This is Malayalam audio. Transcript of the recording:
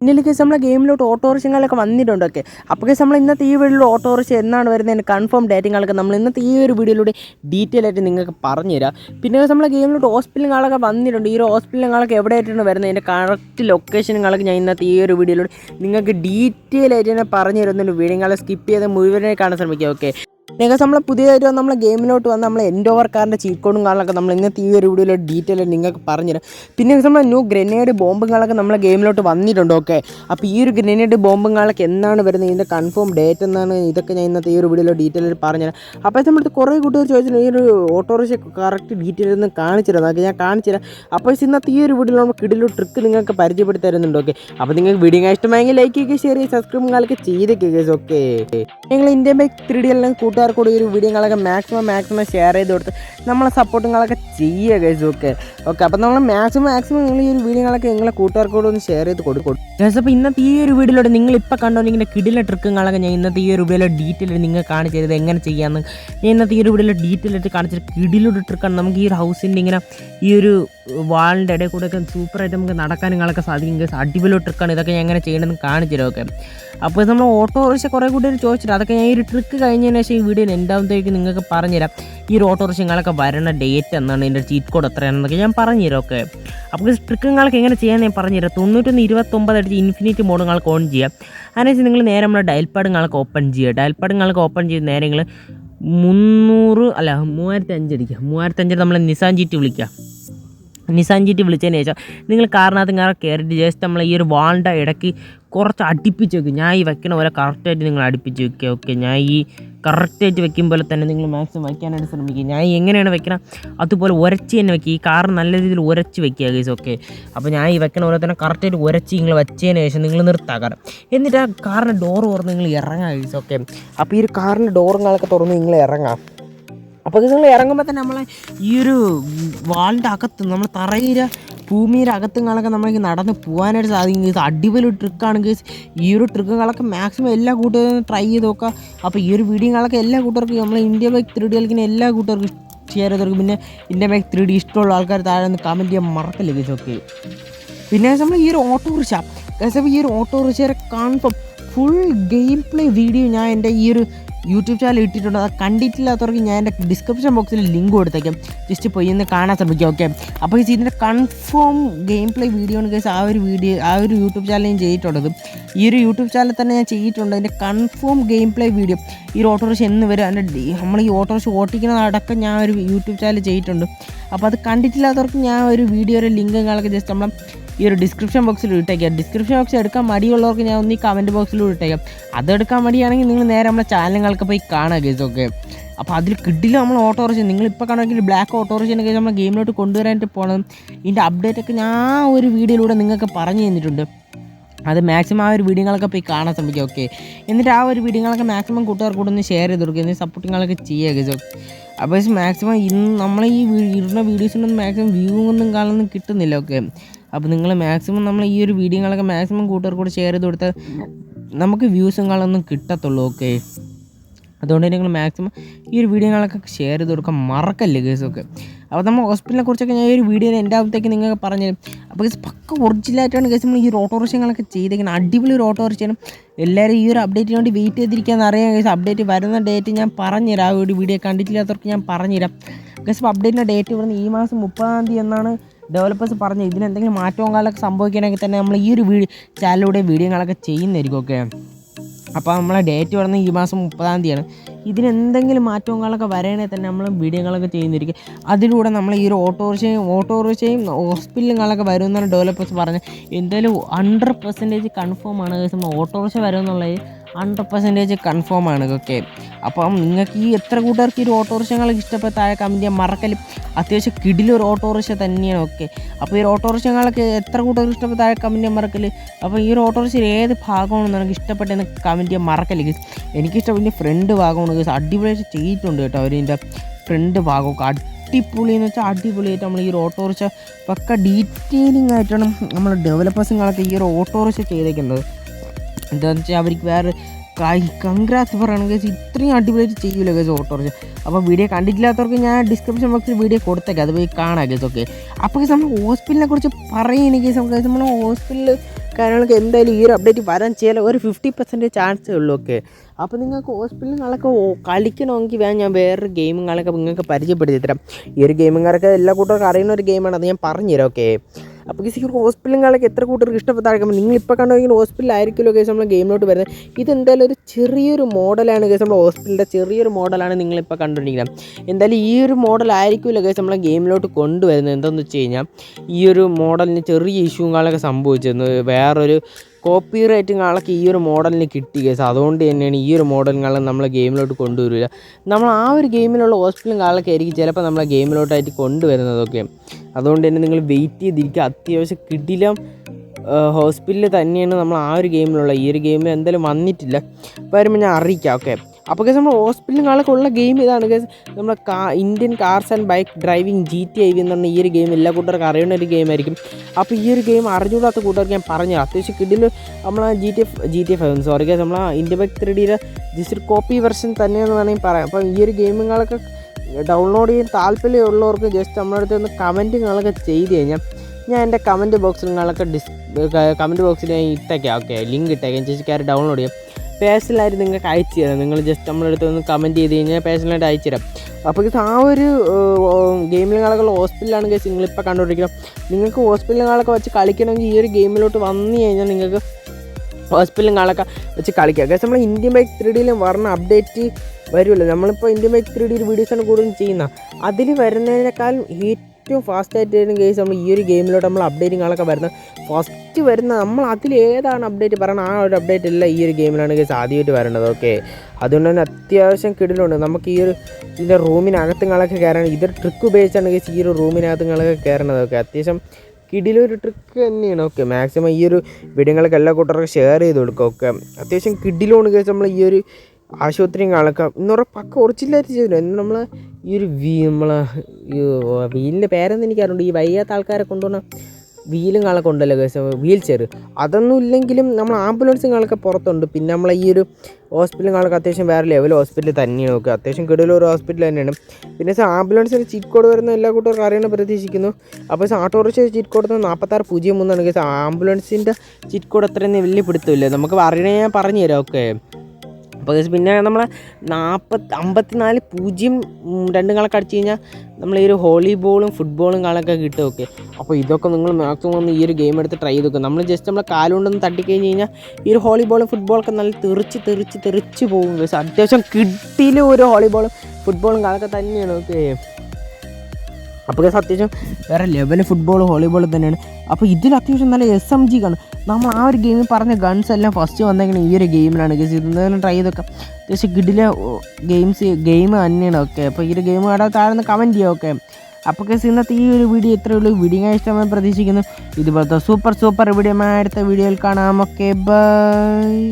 പിന്നിൽ കേസ് നമ്മളെ ഗെയിമിലോട്ട് ഓട്ടോറിക്ഷങ്ങളൊക്കെ വന്നിട്ടുണ്ടൊക്കെ. അപ്പോൾ കേസ് നമ്മൾ ഇന്നത്തെ ഈ വീഡിയോയിൽ ഓട്ടോറിക്ഷ എന്നാണ് വരുന്നതിന് കൺഫേം ഡേറ്റിങ്ങളൊക്കെ നമ്മൾ ഇന്നത്തെ ഈ ഒരു വീഡിയോയിലൂടെ ഡീറ്റെയിൽ ആയിട്ട് നിങ്ങൾക്ക് പറഞ്ഞു പറഞ്ഞുതരാം. പിന്നെ നമ്മളെ ഗെയിമിലോട്ട് ഹോസ്പിറ്റലുകളൊക്കെ വന്നിട്ടുണ്ട്. ഈ ഒരു ഹോസ്പിറ്റലുകളൊക്കെ എവിടെ ആയിട്ടാണ് വരുന്നത്? അതിന്റെ കറക്റ്റ് ലൊക്കേഷനുകളൊക്കെ ഞാൻ ഇന്നത്തെ ഈ ഒരു വീഡിയോയിലൂടെ നിങ്ങൾക്ക് ഡീറ്റെയിൽ ആയിട്ട് തന്നെ പറഞ്ഞു തരുന്നുണ്ട് വീഡിയോ സ്കിപ്പ് ചെയ്ത് മുഴുവനായി കാണാൻ ശ്രമിക്കുക ഓക്കെ നിങ്ങൾക്ക് നമ്മളെ വന്ന് നമ്മളെ ഗെയിമിലോട്ട് വന്ന് നമ്മൾ എൻഡ് ഓവർ കാറിന്റെ ചീറ്റ് കോഡും കാണാനൊക്കെ നമ്മൾ ഇന്നത്തെ ഈ ഒരു വീഡിയോയിൽ ഡീറ്റെയിൽ നിങ്ങൾക്ക് പറഞ്ഞുതരാം. പിന്നെ നമ്മൾ ന്യൂ ഗ്രനേഡ് ബോംബും ബോംബുകളൊക്കെ നമ്മളെ ഗെയിമിലോട്ട് വന്നിട്ടുണ്ട് ഓക്കെ അപ്പോൾ ഈ ഒരു ഗ്രനേഡ് ബോംബും ബോംബുകളൊക്കെ എന്നാണ് വരുന്നത്? ഇതിന്റെ കൺഫേം ഡേറ്റ് എന്നാണ്? ഇതൊക്കെ ഞാൻ ഇന്നത്തെ ഈ ഒരു വീഡിയോയിൽ ഡീറ്റെയിൽ പറഞ്ഞുതരാം. അപ്പോൾ നമ്മൾ കുറേ കൂട്ടുകാർ ചോദിച്ചിട്ടുണ്ട്. ഈ ഒരു ഓട്ടോറിക്ഷ കറക്റ്റ് ഡീറ്റെയിൽ ഒന്ന് കാണിച്ചു തരാം അതൊക്കെ ഞാൻ കാണിച്ചു തരാം. അപ്പോൾ ഇന്നത്തെ ഈ ഒരു വീഡിയോയിൽ നമുക്ക് ഇടയിൽ ട്രിക്ക് നിങ്ങൾക്ക് പരിചയപ്പെടുത്തി തരുന്നുണ്ട് ഓക്കെ അപ്പോൾ നിങ്ങൾക്ക് വീഡിയോ ഇഷ്ടമായെങ്കിൽ ലൈക്ക് ചെയ്യുക ഷെയർ ചെയ്യുക സബ്സ്ക്രൈബ് കാലൊക്കെ ചെയ്തേക്കുക ഓക്കെ നിങ്ങൾ ഇന്ത്യൻ ബൈക്ക് ത്രീ ഡി എല്ലാം കൂട്ടുകാർക്കൂടി ഈ ഒരു വീഡിയോകളൊക്കെ മാക്സിമം മാക്സിമം ഷെയർ ചെയ്ത് കൊടുത്ത് നമ്മളെ സപ്പോർട്ടുകളൊക്കെ ചെയ്യുക ഗൈസ് ഓക്കെ ഓക്കെ അപ്പോൾ നമ്മൾ മാക്സിമം മാക്സിമം നിങ്ങൾ ഈ ഒരു വീഡിയോകളൊക്കെ നിങ്ങളെ കൂട്ടുകാർക്കൂടെ ഒന്ന് ഷെയർ ചെയ്ത് കൊടുക്കും ഗൈസ് അപ്പോൾ ഇന്നത്തെ ഈ ഒരു വീഡിയോയിലൂടെ നിങ്ങൾ ഇപ്പോൾ കണ്ടോണ്ടിങ്ങനെ കിടിലെ ട്രിക്കുകളൊക്കെ ഞാൻ ഇന്നത്തെ ഈ ഒരു വീഡിയോയിലെ ഡീറ്റെയിൽ നിങ്ങൾ കാണിച്ചു തരുന്നത് എങ്ങനെ ചെയ്യാമെന്ന് ഞാൻ ഇന്നത്തെ ഈ ഒരു വീഡിയോയിലെ ഡീറ്റെയിൽ ആയിട്ട് കാണിച്ചിട്ട് കിടിലൊരു ട്രിക്കാണ് നമുക്ക് ഈ ഒരു ഹൗസിന്റെ ഇങ്ങനെ ഈ ഒരു വാളിന്റെ ഇടയിൽ കൂടെ ഒക്കെ സൂപ്പറായിട്ട് നമുക്ക് നടക്കാൻ നിങ്ങളൊക്കെ സാധിക്കും ഗൈസ് അടിപൊളി ട്രിക്കാണ് ഇതൊക്കെ ഞാൻ എങ്ങനെ ചെയ്യണമെന്ന് കാണിച്ചു തരാം അപ്പോൾ നമ്മൾ ഓട്ടോറിക്ഷ കുറേ കൂടി ചോദിച്ചിട്ട് അതൊക്കെ ഞാൻ ഈ ഒരു ട്രിക്ക് കഴിഞ്ഞതിന് ശേഷം ഈ രണ്ടാമത്തേക്ക് നിങ്ങൾക്ക് പറഞ്ഞുതരാം. ഈ ഒരു ഓട്ടോറിക്ഷ നിങ്ങളൊക്കെ വരണ ഡേറ്റ് എന്നാണ് ഇതിന്റെ ചീറ്റ് കോഡ് എത്രയാണെന്നൊക്കെ ഞാൻ പറഞ്ഞുതരാം ഓക്കെ അപ്പോൾ ട്രിക്ക് നിങ്ങൾക്ക് എങ്ങനെ ചെയ്യാൻ ഞാൻ പറഞ്ഞുതരാം. തൊണ്ണൂറ്റൊന്ന് ഇരുപത്തൊമ്പത് അടിച്ച് ഇൻഫിനിറ്റി മോഡ് നിങ്ങൾക്ക് ഓൺ ചെയ്യാം. അതിനുശേഷം നിങ്ങൾ നേരെ നമ്മുടെ ഡയൽപാഡ് നിങ്ങൾക്ക് ഓപ്പൺ ചെയ്യുക. ഡയൽപാഡ് നിങ്ങൾക്ക് ഓപ്പൺ ചെയ്ത് നേരെ നിങ്ങൾ മുന്നൂറ് അല്ല മൂവായിരത്തി അഞ്ചടിക്കുക മൂവായിരത്തി അഞ്ച് നമ്മൾ നിസാൻ ചീറ്റ് വിളിക്കുക. നിസാൻ ചീറ്റ് വിളിച്ചതിന് ശേഷം നിങ്ങൾ കാറിനകത്ത് ഇങ്ങനെ കയറിയിട്ട് ജസ്റ്റ് നമ്മൾ ഈ ഒരു വാളിന്റെ ഇടയ്ക്ക് കുറച്ച് അടുപ്പിച്ച് വെക്കും. ഞാൻ ഈ വെക്കണ പോലെ കറക്റ്റായിട്ട് നിങ്ങൾ അടുപ്പിച്ച് വെക്കുക ഓക്കെ ഞാൻ ഈ കറക്റ്റായിട്ട് വെക്കുമ്പോൾ തന്നെ നിങ്ങൾ മാക്സിമം വയ്ക്കാനായിട്ട് ശ്രമിക്കുക. ഞാൻ എങ്ങനെയാണ് വെക്കണം? അതുപോലെ ഉരച്ച് തന്നെ വെക്കുക ഈ കാർ നല്ല രീതിയിൽ ഉരച്ച് വെക്കുക ഗൈസ് ഓക്കെ അപ്പോൾ ഞാൻ ഈ വെക്കണ പോലെ തന്നെ കറക്റ്റായിട്ട് ഉരച്ച് നിങ്ങൾ വെച്ചതിന് ശേഷം നിങ്ങൾ നിർത്താകാരം എന്നിട്ട് ആ കാറിന്റെ ഡോർ തുറന്ന് നിങ്ങൾ ഇറങ്ങാം ഗൈസ് ഓക്കെ അപ്പോൾ ഈ ഒരു കാറിന്റെ ഡോറുകളൊക്കെ തുറന്ന് നിങ്ങൾ ഇറങ്ങാം. അപ്പോൾ നിങ്ങൾ ഇറങ്ങുമ്പോൾ തന്നെ നമ്മളെ ഈ ഒരു വാളിന്റെ അകത്ത് നമ്മൾ തറയിലെ ഭൂമിയുടെ അകത്തുങ്ങളൊക്കെ നമ്മൾക്ക് നടന്ന് പോകാനായിട്ട് സാധിക്കും. ഗേസ് അടിപൊളി ട്രിക്കാണ് ഗേസ് ഈ ഒരു ട്രിക്കുകളൊക്കെ മാക്സിമം എല്ലാ കൂട്ടുകാരും ട്രൈ ചെയ്ത് നോക്കുക. അപ്പോൾ ഈ ഒരു വീഡിയോകളൊക്കെ എല്ലാ കൂട്ടർക്കും നമ്മൾ ഇന്ത്യ ബൈക്ക് ത്രീ ഡി കളിക്കുന്ന എല്ലാ കൂട്ടർക്കും ഷെയർ ചെയ്തവർക്ക് പിന്നെ ഇന്ത്യ ബൈക്ക് ത്രീ ഡി ഇഷ്ടമുള്ള ആൾക്കാർ താഴെ നിന്ന് കമന്റ് ചെയ്യാൻ മറക്കല്ലേ ഗേസ് ഓക്കെ പിന്നെ നമ്മൾ ഈ ഒരു ഓട്ടോറിക്ഷ. ഗൈസ് ഈ ഒരു ഓട്ടോറിക്ഷയുടെ confirm full game play video ഞാൻ എന്റെ ഈ ഒരു യൂട്യൂബ് ചാനൽ ഇട്ടിട്ടുണ്ട്? അത് കണ്ടിട്ടില്ലാത്തവർക്ക് ഞാൻ എന്റെ ഡിസ്ക്രിപ്ഷൻ ബോക്സിൽ ലിങ്ക് കൊടുത്തേക്കാം. ജസ്റ്റ് പോയി ഒന്ന് കാണാൻ ശ്രമിക്കാം ഓക്കെ അപ്പോൾ ഈ ഇതിന്റെ കൺഫേം ഗെയിം പ്ലേ വീഡിയോ ആണ് കേസ് ആ ഒരു വീഡിയോ ആ ഒരു യൂട്യൂബ് ചാനൽ ഞാൻ ചെയ്തിട്ടുള്ളത്. ഈ ഒരു യൂട്യൂബ് ചാനൽ തന്നെ ഞാൻ ചെയ്തിട്ടുണ്ട്. അതിന്റെ കൺഫേം ഗെയിം പ്ലേ വീഡിയോ ഈ ഓട്ടോറിക്ഷ എന്ന് വരെ അതിന്റെ നമ്മൾ ഈ ഓട്ടോറിക്ഷ ഓട്ടിക്കുന്നതടക്കം ഞാൻ ഒരു യൂട്യൂബ് ചാനൽ ചെയ്തിട്ടുണ്ട്. അപ്പോൾ അത് കണ്ടിട്ടില്ലാത്തവർക്ക് ഞാൻ ഒരു വീഡിയോയുടെ ലിങ്കും നിങ്ങൾക്ക് ജസ്റ്റ് നമ്മൾ ഈ ഒരു ഡിസ്ക്രിപ്ഷൻ ബോക്സിൽ ഇട്ടേക്കാം. ഡിസ്ക്രിപ്ഷൻ ബോക്സിൽ എടുക്കാൻ മടിയുള്ളവർക്ക് ഞാൻ ഒന്ന് ഈ കമന്റ് ബോക്സിൽ ഇട്ടേക്കാം. അതെടുക്കാൻ മടിയാണെങ്കിൽ നിങ്ങൾ നേരെ നമ്മുടെ ചാനലുകൾക്ക് പോയി കാണുക ഗേസ് ഓക്കെ അപ്പോൾ അതിൽ കിട്ടില്ല നമ്മൾ ഓട്ടോറിച്ച് നിങ്ങളിപ്പോൾ കാണുമെങ്കിൽ ബ്ലാക്ക് ഓട്ടോറിക്ഷനെ കേസ് നമ്മൾ ഗെയിമിലോട്ട് കൊണ്ടുവരാനായിട്ട് പോകണം ഇതിന്റെ അപ്ഡേറ്റ് ഒക്കെ ഞാൻ ഒരു വീഡിയോയിലൂടെ നിങ്ങൾക്ക് പറഞ്ഞു തന്നിട്ടുണ്ട്. അത് മാക്സിമം ആ ഒരു വീഡിയോകളൊക്കെ പോയി കാണാൻ ശ്രമിക്കുക ഓക്കെ എന്നിട്ട് ആ ഒരു വീഡിയോകളൊക്കെ മാക്സിമം കൂട്ടുകാർക്കൂടെ ഒന്ന് ഷെയർ ചെയ്ത് കൊടുക്കുക എന്നിട്ട് സപ്പോർട്ടിങ്ങളൊക്കെ ചെയ്യുക ഗേസ് അപ്പോൾ മാക്സിമം ഇന്ന് നമ്മൾ ഈ ഇടുന്ന വീഡിയോസിനൊന്നും മാക്സിമം വ്യൂ ഒന്നും കാണാനൊന്നും കിട്ടുന്നില്ല ഓക്കെ അപ്പോൾ നിങ്ങൾ മാക്സിമം നമ്മൾ ഈ ഒരു വീഡിയോകളൊക്കെ മാക്സിമം കൂട്ടുകാർക്കൂടെ ഷെയർ ചെയ്ത് കൊടുത്താൽ നമുക്ക് വ്യൂസും കാണാനൊന്നും കിട്ടത്തുള്ളൂ ഓക്കെ അതുകൊണ്ട് നിങ്ങൾ മാക്സിമം ഈ ഒരു വീഡിയോകളൊക്കെ ഷെയർ ചെയ്ത് കൊടുക്കാൻ മറക്കല്ലേ കേസൊക്കെ അപ്പോൾ നമ്മൾ ഹോസ്പിറ്റലിനെ കുറിച്ചൊക്കെ ഞാൻ ഈ ഒരു വീഡിയോയിൽ എന്റെ അകത്തേക്ക് നിങ്ങൾക്ക് പറഞ്ഞു അപ്പോൾ കേസ് പക്ക ഒറിജിനലായിട്ടാണ് കേസ് നമ്മൾ ഈ ഒരു ഓട്ടോറിക്ഷകളൊക്കെ ചെയ്തേക്കുന്നത് അടിപൊളി ഒരു ഓട്ടോറിക്ഷയാണ് എല്ലാവരും ഈ ഒരു അപ്ഡേറ്റിന് വേണ്ടി വെയിറ്റ് ചെയ്തിരിക്കാന്ന് അറിയാം കേസ് അപ്ഡേറ്റ് വരുന്ന ഡേറ്റ് ഞാൻ പറഞ്ഞുതരാം ഒരു വീഡിയോ കണ്ടിട്ടില്ലാത്തവർക്ക് ഞാൻ പറഞ്ഞുതരാം കേസ് അപ്ഡേറ്റിന്റെ ഡേറ്റ് വരുന്നത് ഈ മാസം മുപ്പതാം തീയതി എന്നാണ് ഡെവലപ്പേഴ്സ് പറഞ്ഞ് ഇതിനെന്തെങ്കിലും മാറ്റവും കാലമൊക്കെ സംഭവിക്കണമെങ്കിൽ തന്നെ നമ്മൾ ഈ ഒരു വീഡിയോ ചാനലിലൂടെ വീഡിയോകളൊക്കെ ചെയ്യുന്നതായിരിക്കും ഓക്കെ അപ്പോൾ നമ്മളെ ഡേറ്റ് പറഞ്ഞാൽ ഈ മാസം മുപ്പതാം തീയതിയാണ്. ഇതിനെന്തെങ്കിലും മാറ്റവും കാലമൊക്കെ വരണേ തന്നെ നമ്മൾ വീഡിയോകളൊക്കെ ചെയ്യുന്നതായിരിക്കും. അതിലൂടെ നമ്മൾ ഈ ഒരു ഓട്ടോറിക്ഷയും ഓട്ടോറിക്ഷയും ഹോസ്പിറ്റലുകളൊക്കെ വരുമെന്നാണ് ഡെവലപ്പേഴ്സ് പറഞ്ഞത് എന്തായാലും ഹൺഡ്രഡ് പെർസെന്റേജ് കൺഫേം ആണ് നമ്മൾ ഓട്ടോറിക്ഷ വരുമെന്നുള്ളത്. ഹൺഡ്രഡ് പെർസെന്റേജ് കൺഫേം ആണ് ഓക്കെ അപ്പം നിങ്ങൾക്ക് ഈ എത്ര കൂട്ടുകാർക്ക് ഒരു ഓട്ടോറിക്ഷകളൊക്കെ ഇഷ്ടപ്പെട്ട താഴെ കമന്റ് ചെയ്യാൻ മറക്കലും അത്യാവശ്യം കിടിലൊരു ഓട്ടോറിക്ഷ തന്നെയാണ് ഓക്കെ അപ്പോൾ ഈ ഓട്ടോറിക്ഷകളൊക്കെ എത്ര കൂട്ടുകാർക്ക് ഇഷ്ടപ്പെട്ട താഴെ കമന്റ് ചെയ്യാൻ മറക്കൽ അപ്പോൾ ഈ ഓട്ടോറിക്ഷയിൽ ഓട്ടോറിക്ഷ ഏത് ഭാഗമാണ് നിനക്ക് ഇഷ്ടപ്പെട്ടെന്ന് കമന്റ് ചെയ്യാൻ മറക്കൽ? ഗീസ് എനിക്കിഷ്ടം ഇതിന്റെ ഫ്രണ്ട് ഭാഗമാണ്. അടിപൊളി അടിപൊളിയായിട്ട് ചെയ്തിട്ടുണ്ട് കേട്ടോ അവരിന്റെ ഫ്രണ്ട് ഭാഗമൊക്കെ അടിപൊളി എന്ന് വെച്ചാൽ അടിപൊളിയായിട്ട് നമ്മൾ ഈ ഓട്ടോറിക്ഷ പക്ക ഡീറ്റെയിലിംഗ് ആയിട്ടാണ് നമ്മൾ ഡെവലപ്പേഴ്സുകളൊക്കെ ഈ ഒരു ഓട്ടോറിക്ഷ ചെയ്തേക്കുന്നത്. എന്താണെന്ന് വെച്ചാൽ അവർക്ക് വേറെ കൺഗ്രാസ് പറയണം കേസ് ഇത്രയും അടിപൊളിയായിട്ട് ചെയ്യൂല കേസ് ഓട്ടോറിച്ച് അപ്പോൾ വീഡിയോ കണ്ടിട്ടില്ലാത്തവർക്ക് ഞാൻ ഡിസ്ക്രിപ്ഷൻ ബോക്സിൽ വീഡിയോ കൊടുത്തേക്കാം. അത് പോയി കാണാം കേസ് ഓക്കെ അപ്പോൾ നമ്മൾ ഹോസ്പിറ്റലിനെ കുറിച്ച് പറയുകയാണെങ്കിൽ കേസ് നമ്മൾ ഹോസ്പിറ്റലിൽ കാര്യങ്ങളൊക്കെ എന്തായാലും ഈ ഒരു അപ്ഡേറ്റ് വരാൻ ചെയ്യാൻ ഒരു ഫിഫ്റ്റി പെർസെന്റേജ് ചാൻസേ ഉള്ളൂ ഓക്കെ അപ്പോൾ നിങ്ങൾക്ക് ഹോസ്പിറ്റലുകളൊക്കെ കളിക്കണമെങ്കിൽ വേണം ഞാൻ വേറൊരു ഗെയിമുകളൊക്കെ നിങ്ങൾക്ക് പരിചയപ്പെടുത്തി തരാം. ഈ ഒരു ഗെയിമുകാരൊക്കെ എല്ലാ കൂട്ടർക്കും അറിയുന്ന ഒരു ഗെയിമാണ് അത് ഞാൻ പറഞ്ഞുതരാം ഓക്കെ അപ്പോൾ ഈ ഹോസ്പിറ്റലുകളൊക്കെ എത്ര കൂട്ടർക്ക് ഇഷ്ടപ്പെട്ടായിരിക്കും നിങ്ങൾ ഇപ്പോൾ കണ്ടെങ്കിൽ ഹോസ്പിറ്റലായിരിക്കുമല്ലോ കേസ് നമ്മൾ ഗെയിമിലോട്ട് വരുന്നത്. ഇതെന്തായാലും ഒരു ചെറിയൊരു മോഡലാണ് കേസ് നമ്മൾ ഹോസ്പിറ്റലിന്റെ ചെറിയൊരു മോഡലാണ് നിങ്ങളിപ്പോൾ കണ്ടുകൊണ്ടിരിക്കുന്നത്. എന്തായാലും ഈ ഒരു മോഡൽ ആയിരിക്കുമല്ലോ കേസ് നമ്മളെ ഗെയിമിലോട്ട് കൊണ്ടുവരുന്നത്. എന്താണെന്ന് വെച്ച് കഴിഞ്ഞാൽ ഈ ഒരു മോഡലിന് ചെറിയ ഇഷ്യൂകളൊക്കെ സംഭവിച്ചിരുന്നു. വേറൊരു കോപ്പി റൈറ്റുകളൊക്കെ ഈ ഒരു മോഡലിന് കിട്ടി കേസ് അതുകൊണ്ട് തന്നെയാണ് ഈ ഒരു മോഡലുകളെ നമ്മൾ ഗെയിമിലോട്ട് കൊണ്ടുവരില്ല നമ്മൾ ആ ഒരു ഗെയിമിലുള്ള ഹോസ്പിറ്റലും കാലൊക്കെ ആയിരിക്കും ചിലപ്പോൾ നമ്മളെ ഗെയിമിലോട്ടായിട്ട് കൊണ്ടുവരുന്നതൊക്കെ. അതുകൊണ്ട് തന്നെ നിങ്ങൾ വെയിറ്റ് ചെയ്തിരിക്കുക. അത്യാവശ്യം കിടിലം ഹോസ്പിറ്റലിൽ തന്നെയാണ് നമ്മൾ ആ ഒരു ഗെയിമിലുള്ള ഈ ഒരു ഗെയിമിൽ എന്തായാലും വന്നിട്ടില്ല. വരുമ്പോൾ ഞാൻ അറിയിക്കാം ഓക്കെ അപ്പോൾ കേസ് നമ്മൾ ഹോസ്പിറ്റലിനൊക്കെ ഉള്ള ഗെയിം ഇതാണ് കേസ് നമ്മുടെ കാ Indian cars and bike driving G T I എന്ന് പറഞ്ഞ ഈ ഒരു ഗെയിം എല്ലാ കൂട്ടർക്കും അറിയുന്ന ഒരു ഗെയിം ആയിരിക്കും. അപ്പോൾ ഈ ഒരു ഗെയിം അറിഞ്ഞൂടാത്ത കൂട്ടർക്ക് ഞാൻ പറഞ്ഞു അത്യാവശ്യം കിഡിൽ നമ്മൾ G T F G T F sorry case നമ്മൾ ഇന്ത്യ ബൈക്ക് ത്രീ ഡിയുടെ ജസ്റ്റ് ഒരു കോപ്പി വെർഷൻ തന്നെയെന്ന് വേണമെങ്കിൽ പറയാം. അപ്പോൾ ഈ ഒരു ഗെയിമുകളൊക്കെ ഡൗൺലോഡ് ചെയ്യാൻ താല്പര്യമുള്ളവർക്ക് ജസ്റ്റ് നമ്മുടെ അടുത്ത് ഒന്ന് കമന്റുകളൊക്കെ ചെയ്ത് കഴിഞ്ഞാൽ ഞാൻ എന്റെ കമന്റ് ബോക്സിൽ നിങ്ങളൊക്കെ ഡിസ് കമന്റ് ബോക്സിൽ ഞാൻ ഇട്ടേക്കാം. ഓക്കെ ലിങ്ക് ഇട്ടേക്കാം. ചേച്ചി കയറി ഡൗൺലോഡ് ചെയ്യാം. പേഴ്സണലായിട്ട് നിങ്ങൾക്ക് അയച്ചു തരാം നിങ്ങൾ ജസ്റ്റ് നമ്മളെടുത്ത് ഒന്ന് കമന്റ് ചെയ്ത് കഴിഞ്ഞാൽ പേഴ്സണലായിട്ട് അയച്ചു തരാം അപ്പോൾ ഇത് ആ ഒരു ഗെയിമിലുകളൊക്കെ ഹോസ്പിറ്റലാണ് കേസ് നിങ്ങളിപ്പോൾ കണ്ടുകൊണ്ടിരിക്കണം നിങ്ങൾക്ക് ഹോസ്പിറ്റലുകളൊക്കെ വെച്ച് കളിക്കണമെങ്കിൽ ഈ ഒരു ഗെയിമിലോട്ട് വന്നു കഴിഞ്ഞാൽ നിങ്ങൾക്ക് ഹോസ്പിറ്റലും കാളൊക്കെ വെച്ച് കളിക്കുക കേസ് നമ്മൾ ഇന്ത്യൻ ബൈക്ക് ത്രീ ഡിയിലും പറഞ്ഞ അപ്ഡേറ്റ് വരുമല്ലോ. നമ്മളിപ്പോൾ ഇന്ത്യൻ ബൈക്ക് ത്രീ ഡിയിൽ വീഡിയോസാണ് കൂടുതലും ചെയ്യുന്നത്. അതിൽ വരുന്നതിനേക്കാളും ഏറ്റവും ഫാസ്റ്റായിട്ട് കേസ് നമ്മൾ ഈ ഒരു ഗെയിമിലോട്ട് നമ്മൾ അപ്ഡേറ്റിങ്ങളൊക്കെ വരുന്നത്. ഫസ്റ്റ് വരുന്ന നമ്മൾ അതിൽ ഏതാണ് അപ്ഡേറ്റ് പറയുന്നത് ആ ഒരു അപ്ഡേറ്റ് എല്ലാം ഈ ഒരു ഗെയിമിലാണ് കേസ് ആദ്യമായിട്ട് വരേണ്ടത് ഓക്കെ അതുകൊണ്ട് തന്നെ അത്യാവശ്യം കിടിലുണ്ട്. നമുക്ക് ഈ ഒരു ഇതിന്റെ റൂമിനകത്തുങ്ങളൊക്കെ കയറണം ഇതൊരു ട്രിക്ക് ഉപയോഗിച്ചാണ് കേസ് ഈ ഒരു റൂമിനകത്തുങ്ങളൊക്കെ കയറണത്. ഓക്കെ അത്യാവശ്യം കിടിലൊരു ട്രിക്ക് തന്നെയാണ്. ഓക്കെ മാക്സിമം ഈ ഒരു വീഡിയോകളൊക്കെ എല്ലാ കൂട്ടർക്കും ഷെയർ ചെയ്ത് കൊടുക്കുക ഓക്കെ അത്യാവശ്യം കിടിലോണ് കേസ് നമ്മൾ ഈ ഒരു ആശുപത്രിയും കാണക്കാം എന്ന് പറഞ്ഞാൽ പക്ക ഒറിജിനലായിട്ട് ചെയ്തില്ല. എന്ന് നമ്മൾ ഈ ഒരു വീ നമ്മളെ വീലിന്റെ പേരെന്ന് എനിക്കറിയുണ്ട്. ഈ വയ്യാത്ത ആൾക്കാരെ കൊണ്ടുവന്ന വീലും കാളൊക്കെ ഉണ്ടല്ലോ കേസ് വീൽ ചെയർ അതൊന്നും ഇല്ലെങ്കിലും നമ്മൾ ആംബുലൻസും കാളൊക്കെ പുറത്തുണ്ട്. പിന്നെ നമ്മളെ ഈ ഒരു ഹോസ്പിറ്റലും കാളൊക്കെ അത്യാവശ്യം വേറെ ലെവൽ ഹോസ്പിറ്റൽ തന്നെ നോക്കുക അത്യാവശ്യം കിടലൊരു ഒരു ഹോസ്പിറ്റൽ തന്നെയാണ്. പിന്നെ സാർ ആംബുലൻസിന് ചീറ്റ് കോഡ് വരുന്ന എല്ലാ കൂട്ടർക്കും അറിയണം പ്രതീക്ഷിക്കുന്നു. അപ്പോൾ സാർ ഓട്ടോറിക്ഷ ചീറ്റ് കോഡ് നാൽപ്പത്താറ് പൂജ്യം മൂന്നാണ് കേസ് ആംബുലൻസിന്റെ ചീറ്റ് കോഡ് അത്രയൊന്നും വലിയ പിടുത്തമില്ല. നമുക്ക് അറിയണേ ഞാൻ പറഞ്ഞു തരാം ഓക്കെ. അപ്പോൾ പിന്നെ നമ്മൾ നാൽപ്പത്തി അമ്പത്തിനാല് പൂജ്യം രണ്ടും കളൊക്കെ അടിച്ചു കഴിഞ്ഞാൽ നമ്മൾ ഈ ഒരു ഹോളിബോളും ഫുട്ബോളും കളൊക്കെ കിട്ടും ഓക്കെ അപ്പോൾ ഇതൊക്കെ നിങ്ങൾ മാക്സിമം ഒന്ന് ഈ ഒരു ഗെയിം എടുത്ത് ട്രൈ ചെയ്ത് നോക്കുക നമ്മൾ ജസ്റ്റ് നമ്മളെ കാലുകൊണ്ടൊന്ന് തട്ടിക്കഴിഞ്ഞ് കഴിഞ്ഞാൽ ഈ ഒരു ഹോളിബോളും ഫുട്ബോളൊക്കെ നല്ല തെറിച്ച് തെറിച്ച് തെറിച്ച് പോകും. അത്യാവശ്യം കിട്ടിയിലും ഒരു ഹോളിബോളും ഫുട്ബോളും കളൊക്കെ തന്നെയാണ് ഓക്കെ. അപ്പോൾ ഇത് അത്യാവശ്യം വേറെ ലെവൽ ഫുട്ബോൾ വോളിബോൾ തന്നെയാണ്. അപ്പോൾ ഇതിൽ അത്യാവശ്യം നല്ല എസ് എം ജി കാണും നമ്മൾ ആ ഒരു ഗെയിമിൽ പറഞ്ഞ ഗൺസ് എല്ലാം ഫസ്റ്റ് വന്നേക്കണേ ഈ ഒരു ഗെയിമിലാണ് ഗസ് ഇതെന്തായാലും ട്രൈ ചെയ്തൊക്കെ അത്യാവശ്യം കിഡിലെ ഗെയിംസ് ഗെയിം തന്നെയാണ് ഓക്കെ അപ്പോൾ ഈ ഒരു ഗെയിം അവിടെ താഴെ കമന്റ് ചെയ്യാം ഓക്കെ അപ്പോൾ കേസ് ഇന്നത്തെ ഈ ഒരു വീഡിയോ ഇത്രയേ ഉള്ളൂ. വീഡിയോ ഇഷ്ടമായി പ്രതീക്ഷിക്കുന്നു. ഇതുപോലത്തെ സൂപ്പർ സൂപ്പർ വീഡിയോ അടുത്ത വീഡിയോയിൽ കാണാം ഓക്കെ ബൈ